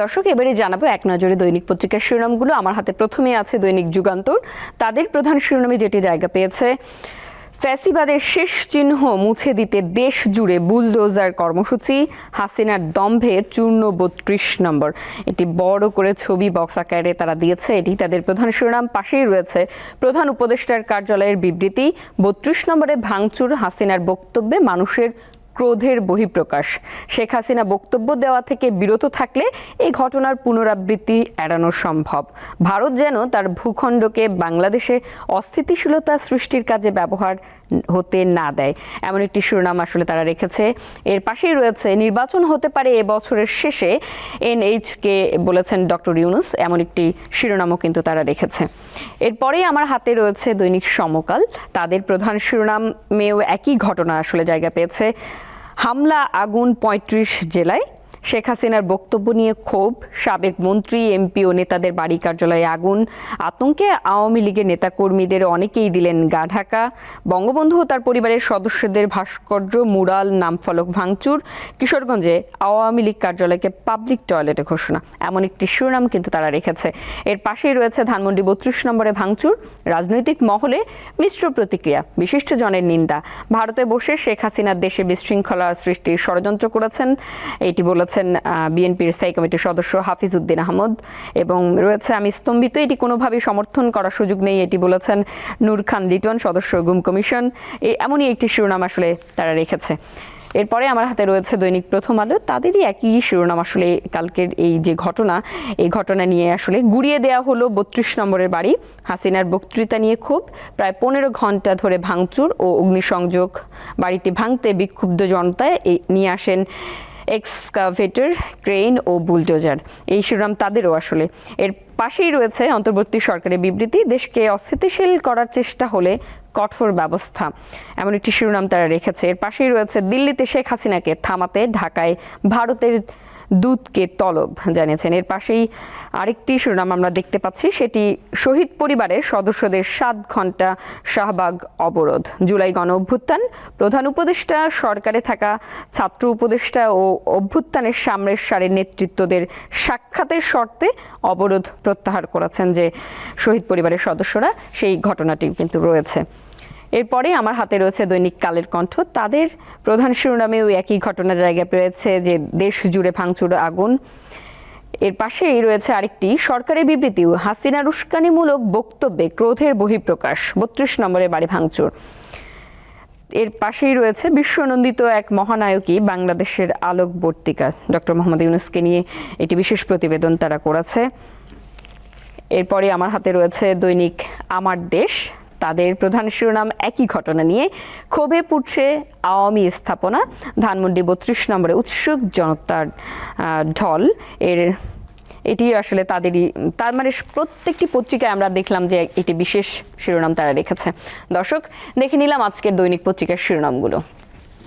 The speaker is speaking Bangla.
দর্শক এবারে জানাব এক নজরে দৈনিক পত্রিকার শিরোনামগুলো। আমার হাতে প্রথমে আছে দৈনিক যুগান্তর। তাদের প্রধান শিরোনামে যেটি জায়গা পেয়েছে, ফ্যাসিবাদের শেষ চিহ্ন মুছে দিতে দেশ জুড়ে বুলডোজার কর্মসূচি, হাসিনার দম্ভে চূর্ণ বত্রিশ নম্বর। এটি বড় করে ছবি বক্স আকারে তারা দিয়েছে। এটি তাদের প্রধান শিরোনাম। পাশেই রয়েছে প্রধান উপদেষ্টার কার্যালয়ের বিবৃতি। বত্রিশ নম্বরে ভাঙচুর, হাসিনার বক্তব্যে মানুষের ক্রোধের বহিঃপ্রকাশ। শেখ হাসিনা বক্তব্য দেওয়া থেকে বিরত থাকলে এই ঘটনার পুনরাবৃত্তি এড়ানো সম্ভব। ভারত যেন তার ভূখণ্ডকে বাংলাদেশে অস্থিতিশীলতা সৃষ্টির কাজে ব্যবহার হতে না দেয়। এমন একটি শিরোনাম আসলে তারা রেখেছে। এর পাশেই রয়েছে, নির্বাচন হতে পারে এ বছরের শেষে, এনএইচকে বলেছেন ডক্টর ইউনুস, এমন একটি শিরোনামও কিন্তু তারা রেখেছে। এরপরেই আমার হাতে রয়েছে দৈনিক সমকাল। তাদের প্রধান শিরোনামেও একই ঘটনা আসলে জায়গা পেয়েছে। হামলা আগুন পঁয়ত্রিশ জেলায় শেখ হাসিনার বক্তব্য নিয়ে ক্ষোভ, সাবেক মন্ত্রী, এমপি ও নেতাদের বাড়ি কার্যালয়ে আগুন, আতঙ্কে আওয়ামী লীগের নেতাকর্মীদের অনেকেই দিলেন গা ঢাকা। বঙ্গবন্ধু ও তার পরিবারের সদস্যদের ভাস্কর্য মুরাল নামফলক ভাঙচুর, কিশোরগঞ্জে আওয়ামী লীগ কার্যালয়কে পাবলিক টয়লেটে ঘোষণা। এমন একটি শিরোনাম কিন্তু তারা রেখেছে। এর পাশেই রয়েছে ধানমন্ডি বত্রিশ নম্বরে ভাঙচুর, রাজনৈতিক মহলে মিশ্র প্রতিক্রিয়া বিশিষ্ট জনের নিন্দা। ভারতে বসে শেখ হাসিনার দেশে বিশৃঙ্খলা সৃষ্টির ষড়যন্ত্র করেছেন, এটি বলেছেন বিএনপির স্থায়ী কমিটির সদস্য হাফিজ উদ্দিন আহমদ। এবং রয়েছে, আমি স্তম্ভিত, এটি কোনোভাবেই সমর্থন করার সুযোগ নেই, এটি বলেছেন নূর খান লিটন, সদস্য গুম কমিশন। এমনই একটি শিরোনাম আসলে তারা রেখেছে। এরপরে আমার হাতে রয়েছে দৈনিক প্রথম আলো, তাদেরই একই শিরোনাম আসলে কালকের এই যে ঘটনা, এই ঘটনা নিয়ে আসলে গুড়িয়ে দেওয়া হলো বত্রিশ নম্বরের বাড়ি। হাসিনার বক্তৃতা নিয়ে খুব প্রায় পনেরো ঘণ্টা ধরে ভাঙচুর ও অগ্নিসংযোগ। বাড়িটি ভাঙতে বিক্ষুব্ধ জনতায় নিয়ে আসেন এক্সকাভেটর ক্রেন ও বুলডোজার। এই শিরোনাম তাদেরও আসলে। এর পাশেই রয়েছে অন্তর্বর্তী সরকারের বিবৃতি, দেশকে অস্থিতিশীল করার চেষ্টা হলে কঠোর ব্যবস্থা। এমন একটি শিরোনাম তারা রেখেছে। এর পাশেই রয়েছে দিল্লিতে শেখ হাসিনাকে থামাতে ঢাকায় ভারতের দূতকে তলব জানিয়েছেন। এর পাশেই আরেকটি শিরোনাম আমরা দেখতে পাচ্ছি, সেটি শহীদ পরিবারের সদস্যদের সাত ঘণ্টা শাহবাগ অবরোধ। জুলাই গণ অভ্যুত্থান, প্রধান উপদেষ্টা, সরকারে থাকা ছাত্র উপদেষ্টা ও অভ্যুত্থানের সামনের সারের নেতৃত্বদের সাক্ষাতের শর্তে অবরোধ প্রত্যাহার করেছেন যে শহীদ পরিবারের সদস্যরা, সেই ঘটনাটি কিন্তু রয়েছে। এরপরে আমার হাতে রয়েছে দৈনিক কালের কণ্ঠ। তাদের প্রধান শিরোনামে ওই একই ঘটনা জায়গা পেয়েছে যে দেশ জুড়ে ভাঙচুর আগুন। এর পাশেই রয়েছে আরেকটি সরকারি বিবৃতি হাসিনার উস্কানিমূলক বক্তব্যে ক্রোধের বহিঃপ্রকাশ। বত্রিশ নম্বরে বাড়ি ভাঙচুর। এর পাশেই রয়েছে বিশ্বনন্দিত এক মহানায়কই বাংলাদেশের আলোকবর্তিকা। ডক্টর মোহাম্মদ ইউনুসকে নিয়ে এটি বিশেষ প্রতিবেদন তারা করেছে। এরপরে আমার হাতে রয়েছে দৈনিক আমার দেশ। তাদের প্রধান শিরোনাম একই ঘটনা নিয়ে ক্ষোভে পুড়ছে আওয়ামী স্থাপনা। ধানমন্ডি বত্রিশ নম্বরে উৎসুক জনতার ঢল। এর, এটি আসলে তাদেরই, তার মানে প্রত্যেকটি পত্রিকায় আমরা দেখলাম যে একটি বিশেষ শিরোনাম তারা রেখেছে। দর্শক, দেখে নিলাম আজকের দৈনিক পত্রিকার শিরোনামগুলো।